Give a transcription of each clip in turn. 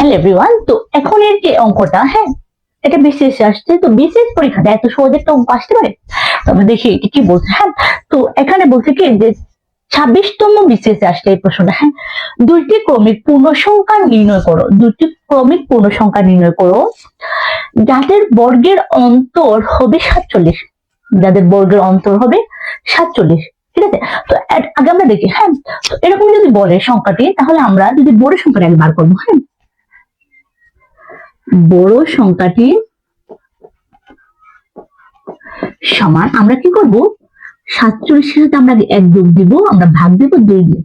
Hello everyone তো এখন এর যে অঙ্কটা হ্যাঁ এটা বিশেষ আসছে, তো বিশেষ পরীক্ষাটা এত সহজ একটা অঙ্ক আসতে পারে? তো আমরা দেখি কি বলছে হ্যাঁ তো এখানে বলছে কি যে ছাব্বিশতম বিশেষ আসছে এই প্রশ্নটা হ্যাঁ দুইটি ক্রমিক পূর্ণ সংখ্যা নির্ণয় করো, দুইটি ক্রমিক পূর্ণ সংখ্যা নির্ণয় করো, যাদের বর্গের অন্তর হবে সাতচল্লিশ, যাদের বর্গের অন্তর হবে সাতচল্লিশ, ঠিক আছে? তো আগে আমরা দেখি হ্যাঁ এরকম যদি বলে সংখ্যাটি, তাহলে আমরা যদি বড় সংখ্যাটা বার করব হ্যাঁ বড় সংখ্যাটি সমান, আমরা কি করব? সাতচল্লিশের সাথে আমরা এক যোগ দিব, আমরা ভাগ দিব দুই দিয়ে।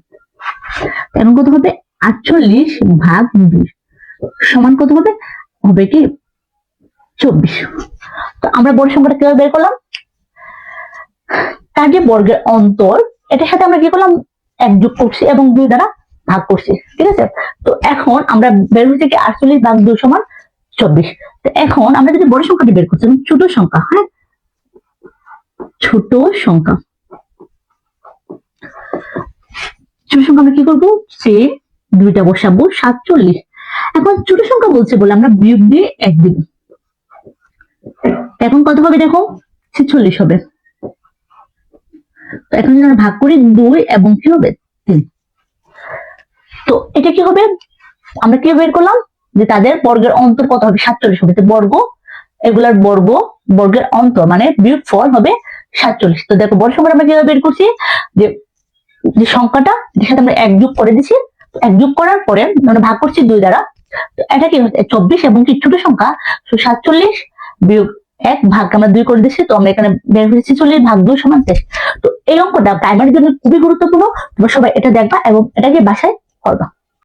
এখন কত হবে? আটচল্লিশ ভাগ দুই। সমান কত হবে? হবে কি? চব্বিশ। তো আমরা বড় সংখ্যাটা কীভাবে বের করলাম? তার বর্গের অন্তর, এটার সাথে আমরা কি করলাম? এক যোগ করছি এবং দুই দ্বারা ভাগ করছি, ঠিক আছে? তো এখন আমরা বের হচ্ছে কি? আটচল্লিশ ভাগ দুই সমান চব্বিশ। তো এখন আমরা যদি বড় সংখ্যাটি বের করছি ছোট সংখ্যা হ্যাঁ? ছোট সংখ্যা। ছোট সংখ্যা আমরা কি করব? সে দুইটা বসাবো, সাতচল্লিশ। এখন ছোট সংখ্যা বলছে বলে আমরা বিয়োগ দিয়ে এক দিব। এখন কত হবে দেখো? ছেচল্লিশ হবে। তো এখন যদি ভাগ করি দুই এবং কি হবে? তিন। তো এটা কি হবে? আমরা কি বের করলাম? যে তাদের বর্গের অন্তর কত হবে? সাতচল্লিশ হবে। বর্গ, এগুলার বর্গ, বর্গের অন্ত মানে বিয়োগ ফল হবে সাতচল্লিশ। তো দেখো সংখ্যাটা আমরা কীভাবে বের করছি? যে যে সংখ্যাটা, এটার সাথে আমরা এক যোগ করে দিছি। এক যোগ করার পরে আমরা ভাগ করছি দুই দ্বারা। তো এটা কি হচ্ছে? চব্বিশ এবং কি ছোট সংখ্যা? সাতচল্লিশ বিয়োগ এক ভাগ আমরা দুই করে দিচ্ছি তো আমরা এখানে বের হয়েছি চল্লিশ ভাগ দুই সমান তেইশ। তো এই অঙ্কটা প্রাইমারির জন্য খুবই গুরুত্বপূর্ণ। তোমরা সবাই এটা দেখবা এবং এটাকে বাসায় করবা।